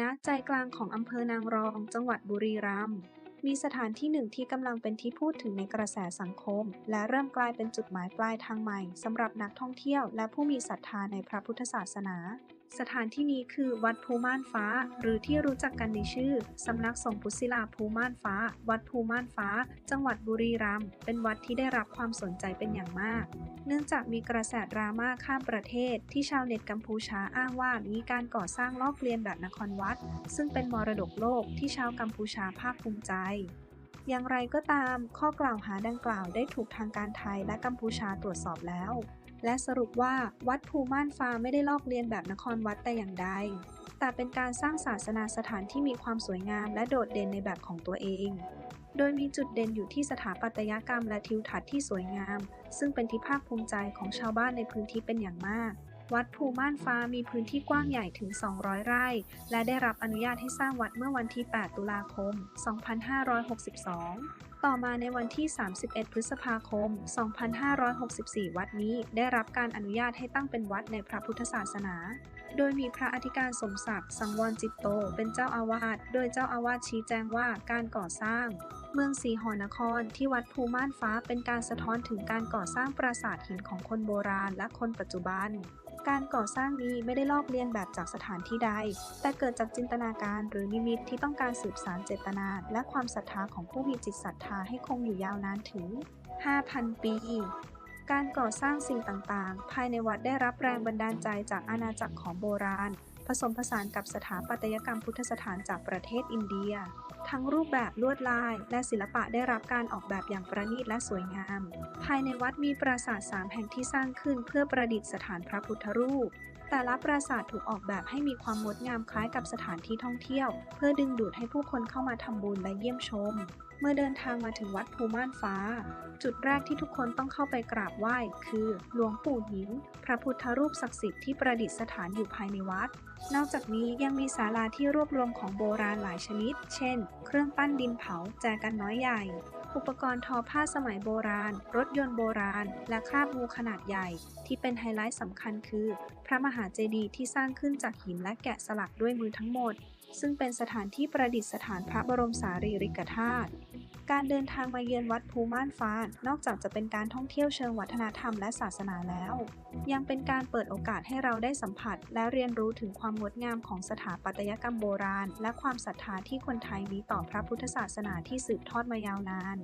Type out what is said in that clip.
ณ ใจกลางของอำเภอนางรอง จังหวัดบุรีรัมย์ มีสถานที่หนึ่งที่กำลังเป็นที่พูดถึงในกระแสสังคม และเริ่มกลายเป็นจุดหมายปลายทางใหม่สำหรับนักท่องเที่ยวและผู้มีศรัทธาในพระพุทธศาสนา สถานที่นี้คือวัดภูม่านฟ้า หรือที่รู้จักกันในชื่อ สำนักสงฆ์พุทธศิลาภูม่านฟ้า วัดภูม่านฟ้า จังหวัดบุรีรัมย์เป็นวัดที่ได้รับความสนใจเป็นอย่างมาก เนื่องจากมีกระแสดราม่าข้ามประเทศ ที่ชาวเน็ตกัมพูชาอ้างว่ามีการก่อสร้างลอกเลียนแบบนครวัด ซึ่งเป็นมรดกโลกที่ชาวกัมพูชาภาคภูมิใจ อย่างไรก็ตาม ข้อกล่าวหาดังกล่าวได้ถูกทางการไทยและกัมพูชาตรวจสอบแล้ว และสรุปว่าวัดภูม่านฟ้าไม่ได้ลอกเลียนแบบนครวัดแต่อย่างใด แต่เป็นการสร้างศาสนาสถานที่มีความสวยงามและโดดเด่นในแบบของตัวเอง โดยมีจุดเด่นอยู่ที่สถาปัตยกรรมและทิวทัศน์ที่สวยงาม ซึ่งเป็นที่ภาคภูมิใจของชาวบ้านในพื้นที่เป็นอย่างมาก วัดภูม่านฟ้ามีพื้นที่กว้างใหญ่ถึง 200 ไร่ และได้รับอนุญาตให้สร้างวัดเมื่อวันที่ 8 ตุลาคม 2562ต่อมาในวันที่ 31 พฤษภาคม 2564 วัดนี้ได้รับการอนุญาตให้ตั้งเป็นวัดในพระพุทธศาสนา โดยมีพระอธิการสมศักดิ์สังวรจิตโต เป็นเจ้าอาวาส โดยเจ้าอาวาสชี้แจงว่าการก่อสร้าง เมืองศรีหอนครที่วัดภูม่านฟ้าเป็นการสะท้อนถึงการก่อสร้างปราสาทหินของคนโบราณและคนปัจจุบัน การก่อสร้างนี้ไม่ได้ลอกเลียนแบบจากสถานที่ใด แต่เกิดจากจินตนาการหรือนิมิตที่ต้องการสืบสารเจตนา และความศรัทธาของผู้มีจิตศรัทธาให้คงอยู่ยาวนานถึง 5,000 ปี การก่อสร้างสิ่งต่างๆ ภายในวัดได้รับแรงบันดาลใจจากอาณาจักรของโบราณ ผสมผสานกับสถาปัตยกรรมพุทธสถานจากประเทศอินเดีย ทั้งรูปแบบลวดลายและศิลปะได้รับการออกแบบอย่างประณีตและสวยงาม ภายในวัดมีปราสาทสามแห่งที่สร้างขึ้นเพื่อประดิษฐานพระพุทธรูป แต่ละปราสาทถูกออกแบบให้มีความงดงามคล้ายกับสถานที่ท่องเที่ยว เพื่อดึงดูดให้ผู้คนเข้ามาทำบุญและเยี่ยมชม เมื่อเดินทางมาถึงวัดภูม่านฟ้า จุดแรกที่ทุกคนต้องเข้าไปกราบไหว้ คือหลวงปู่หิน พระพุทธรูปศักดิ์สิทธิ์ที่ประดิษฐานอยู่ภายในวัด นอกจากนี้ยังมีศาลาที่รวบรวมของโบราณหลายชนิด เช่น เครื่องปั้นดินเผาแจกันน้อยใหญ่ อุปกรณ์ทอผ้าสมัยโบราณ รถยนต์โบราณ และคราบงูขนาดใหญ่ ที่เป็นไฮไลท์สำคัญคือ พระมหาเจดีย์ที่สร้างขึ้นจากหินและแกะสลักด้วยมือทั้งหมด ซึ่งเป็นสถานที่ประดิษฐานพระบรมสารีริกธาตุการเดินทางมาเยือนวัดภูม่านฟ้า นอกจากจะเป็นการท่องเที่ยวเชิงวัฒนธรรมและศาสนาแล้ว ยังเป็นการเปิดโอกาสให้เราได้สัมผัส และเรียนรู้ถึงความงดงามของสถาปัตยกรรมโบราณ และความศรัทธาที่คนไทยมีต่อพระพุทธศาสนาที่สืบทอดมายาวนาน